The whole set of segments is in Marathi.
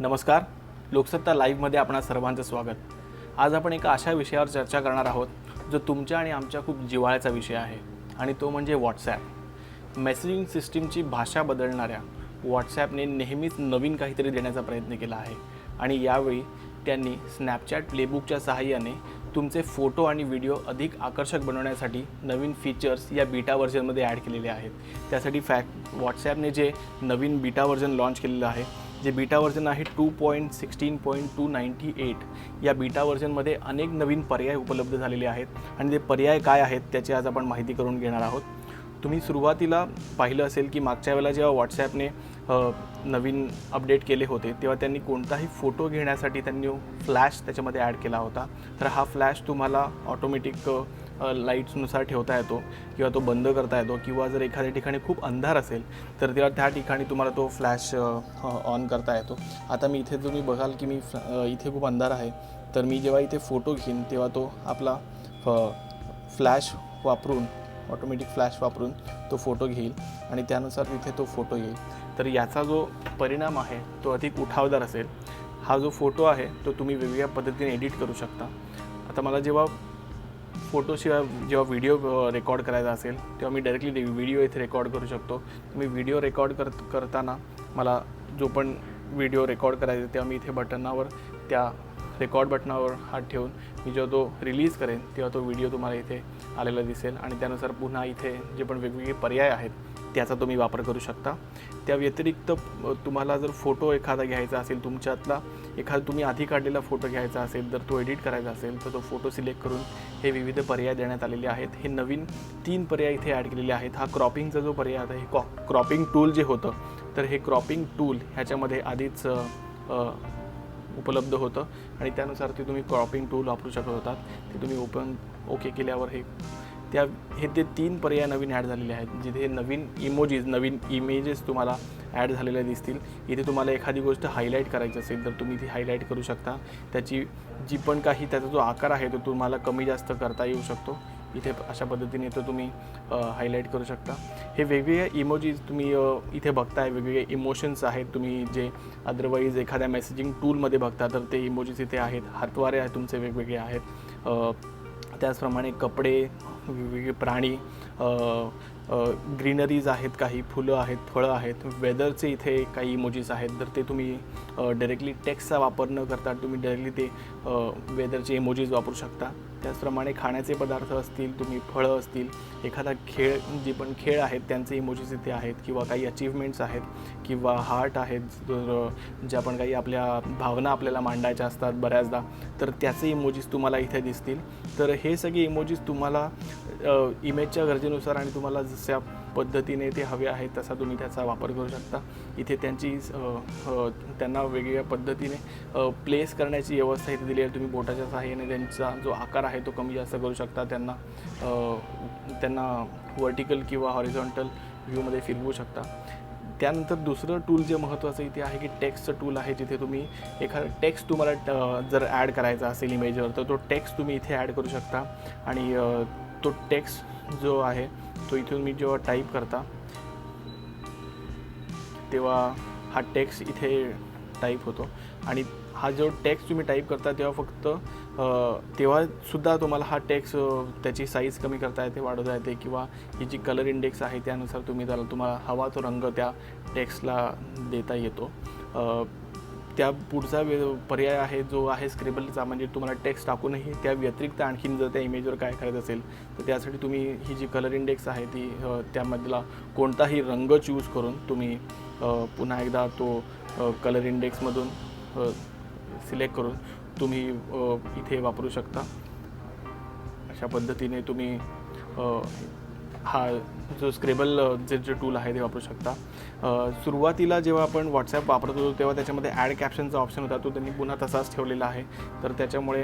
नमस्कार. लोकसत्ता लाईव्हमध्ये आपणा सर्वांचं स्वागत. आज आपण एका अशा विषयावर चर्चा करणार आहोत जो तुमच्या आणि आमच्या खूप जिव्हाळ्याचा विषय आहे आणि तो म्हणजे व्हॉट्सॲप मेसेजिंग सिस्टीमची भाषा बदलणाऱ्या व्हॉट्सॲपने नेहमीच नवीन काहीतरी देण्याचा प्रयत्न केला आहे आणि यावेळी त्यांनी स्नॅपचॅट प्लेबुकच्या सहाय्याने तुमचे फोटो आणि व्हिडिओ अधिक आकर्षक बनवण्यासाठी नवीन फीचर्स या बीटा व्हर्जनमध्ये ॲड केलेले आहेत. त्यासाठी फॅक्ट व्हॉट्सॲपने जे नवीन बीटा व्हर्जन लॉन्च केलेलं आहे जे बीटा व्हर्जन आहे two point sixteen point two ninety eight या बीटा व्हर्जनमध्ये अनेक नवीन पर्याय उपलब्ध झालेले आहेत. आणि ते पर्याय काय आहेत त्याची आज आपण माहिती करून घेणार आहोत. तुम्ही सुरुवातीला पाहिलं असेल की मागच्या वेळेला जेव्हा व्हॉट्सॲपने नवीन अपडेट केले होते तेव्हा त्यांनी कोणताही फोटो घेण्यासाठी त्यांनी फ्लॅश त्याच्यामध्ये ॲड केला होता. तर हा फ्लॅश तुम्हाला ऑटोमॅटिक लाईट्सनुसार ठेवता येतो किंवा तो बंद करता येतो किंवा जर एखाद्या ठिकाणी खूप अंधार असेल तर तेव्हा त्या ठिकाणी तुम्हाला तो फ्लॅश ऑन करता येतो. आता मी इथे तुम्ही बघाल की मी इथे खूप अंधार आहे तर मी जेव्हा इथे फोटो घेईन तेव्हा तो आपला फ्लॅश वापरून ऑटोमॅटिक फ्लॅश वापरून तो फोटो घेईल आणि त्यानुसार तिथे तो फोटो येईल. तर याचा जो परिणाम आहे तो अधिक उठावदार असेल. हा जो फोटो आहे तो तुम्ही वेगवेगळ्या पद्धतीने एडिट करू शकता. आता मला जेव्हा फोटोशिवाय जेव्हा व्हिडिओ रेकॉर्ड करायचा असेल तेव्हा मी डायरेक्टली व्हिडिओ इथे रेकॉर्ड करू शकतो. मी व्हिडिओ रेकॉर्ड कर करताना मला जो पण व्हिडिओ रेकॉर्ड करायचा आहे, तेव्हा मी इथे बटनावर त्या रेकॉर्ड बटनावर हात ठेवून मी जेव्हा तो रिलीज करेन तेव्हा तो व्हिडिओ तुम्हाला इथे आलेला दिसेल. आणि त्यानुसार पुन्हा इथे जे पण वेगवेगळे पर्याय आहेत त्याचा तुम्ही वापर करू शकता. त्या व्यतिरिक्त तुम्हाला जर फोटो एखादा घ्यायचा असेल तुमच्यातला एखादा तुम्ही आधी काढलेला फोटो घ्यायचा असेल तर तो एडिट करायचा असेल तर तो फोटो सिलेक्ट करून हे विविध पर्याय देण्यात आलेले आहेत. हे नवीन तीन पर्याय इथे ॲड केलेले आहेत. हा क्रॉपिंगचा जो पर्याय आता हे कॉ क्रॉपिंग टूल जे होतं तर हे क्रॉपिंग टूल ह्याच्यामध्ये आधीच उपलब्ध होतं. आणि त्यानुसार ते तुम्ही क्रॉपिंग टूल वापरू शकत होतात. ते तुम्ही ओपन ओके केल्यावर हे त्या हे ते तीन पर्याय नवीन ॲड झालेले आहेत जिथे नवीन इमोजीज नवीन इमेजेस तुम्हाला ॲड झालेल्या दिसतील. इथे तुम्हाला एखादी गोष्ट हायलाईट करायची असेल तर तुम्ही ती हायलाईट करू शकता. त्याची जी पण काही त्याचा जो आकार आहे तो तुम्हाला कमी जास्त करता येऊ शकतो. इथे अशा पद्धतीने तो तुम्ही हायलाईट करू शकता. हे वेगवेगळे इमोजीज तुम्ही इथे बघताय वेगवेगळे इमोशन्स आहेत. तुम्ही जे अदरवाईज एखाद्या मेसेजिंग टूलमध्ये बघता तर ते इमोजीज इथे आहेत. हातवारे आहेत तुमचे वेगवेगळे आहेत. त्याचप्रमाणे कपडे वेगवेगळे प्राणी ग्रीनरीज आहेत काही फुलं आहेत फळं आहेत वेदरचे इथे काही इमोजीज आहेत. तर ते तुम्ही डायरेक्टली टेक्स्टचा वापर न करता तुम्ही डायरेक्टली ते वेदरचे इमोजीज वापरू शकता. त्याचप्रमाणे खाण्याचे पदार्थ असतील तुम्ही फळं असतील एखादा खेळ जे पण खेळ आहेत त्यांचे इमोजीज इथे आहेत किंवा काही अचीवमेंट्स आहेत किंवा हार्ट आहेत ज्या पण काही आपल्या भावना आपल्याला मांडायच्या असतात बऱ्याचदा तर त्याचे इमोजीज तुम्हाला इथे दिसतील. तर हे सगळे इमोजीज तुम्हाला इमेजच्या गरजेनुसार आणि तुम्हाला जशा पद्धतीने ते हवे आहेत तसा तुम्ही त्याचा वापर करू शकता. इथे त्यांची त्यांना वेगवेगळ्या पद्धतीने प्लेस करण्याची व्यवस्था इथे दिली आहे. तुम्ही बोटाच्या सहाय्याने त्यांचा जो आकार आहे तो कमी जास्त करू शकता. त्यांना त्यांना वर्टिकल किंवा हॉरिझॉन्टल व्ह्यूमध्ये फिरवू शकता. त्यानंतर दुसरं टूल जे महत्त्वाचं इथे आहे की टेक्स्टचं टूल आहे जिथे तुम्ही एखादा टेक्स्ट तुम्हाला जर ॲड करायचा असेल इमेजवर तर तो टेक्स्ट तुम्ही इथे ॲड करू शकता. आणि तो टेक्स्ट जो आहे तो इथून मी जेव्हा टाईप करता तेव्हा हा टेक्स्ट इथे टाईप होतो. आणि हा जो टेक्स्ट तुम्ही टाईप करता तेव्हा फक्त तेव्हासुद्धा तुम्हाला हा टेक्स्ट त्याची साईज कमी करता येते वाढवता येते किंवा ही जी कलर इंडेक्स आहे त्यानुसार तुम्ही त्याला तुम्हाला हवा तो रंग त्या टेक्स्टला देता येतो. त्या पुढचा वे पर्याय आहे जो आहे स्क्रिबलचा म्हणजे तुम्हाला टेक्स्ट टाकूनही त्या व्यतिरिक्त आणखीन जर त्या इमेजवर काय करायचं असेल तर त्यासाठी तुम्ही ही जी कलर इंडेक्स आहे ती त्यामधला कोणताही रंग चूज करून तुम्ही पुन्हा एकदा तो कलर इंडेक्समधून सिलेक्ट करून तुम्ही इथे वापरू शकता. अशा पद्धतीने तुम्ही हा जो स्क्रेबल जे जे टूल आहे ते वापरू शकता. सुरुवातीला जेव्हा आपण व्हॉट्सॲप वापरत होतो तेव्हा त्याच्यामध्ये ॲड कॅप्शनचा ऑप्शन होता तो त्यांनी पुन्हा तसाच ठेवलेला आहे. तर त्याच्यामुळे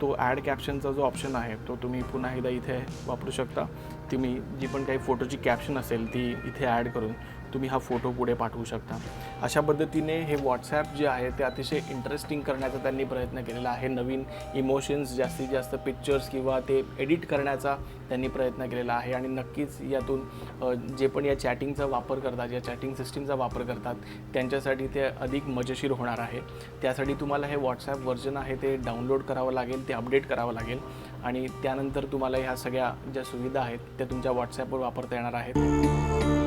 तो ॲड कॅप्शनचा जो ऑप्शन आहे तो तुम्ही पुन्हा एकदा इथे वापरू शकता. तुम्ही जी पण काही फोटोची कॅप्शन असेल ती इथे ॲड करून. तुम्ही हा फोटो पुढे पाठवू शकता. अशा पद्धतीने हे व्हॉट्सॲप जे आहे ते अतिशय इंटरेस्टिंग करण्याचा त्यांनी प्रयत्न केलेला आहे. नवीन इमोशन्स जास्तीत जास्त पिक्चर्स किंवा ते एडिट करण्याचा त्यांनी प्रयत्न केलेला आहे. आणि नक्कीच यातून जे पण या चॅटिंगचा वापर करतात या चॅटिंग सिस्टीमचा वापर करतात त्यांच्यासाठी ते अधिक मजेशीर होणार आहे. त्यासाठी तुम्हाला हे व्हॉट्सॲप व्हर्जन आहे ते डाउनलोड करावं लागेल ते अपडेट करावं लागेल. आणि त्यानंतर तुम्हाला ह्या सगळ्या ज्या सुविधा आहेत त्या तुमच्या व्हॉट्सॲपवर वापरता येणार आहेत.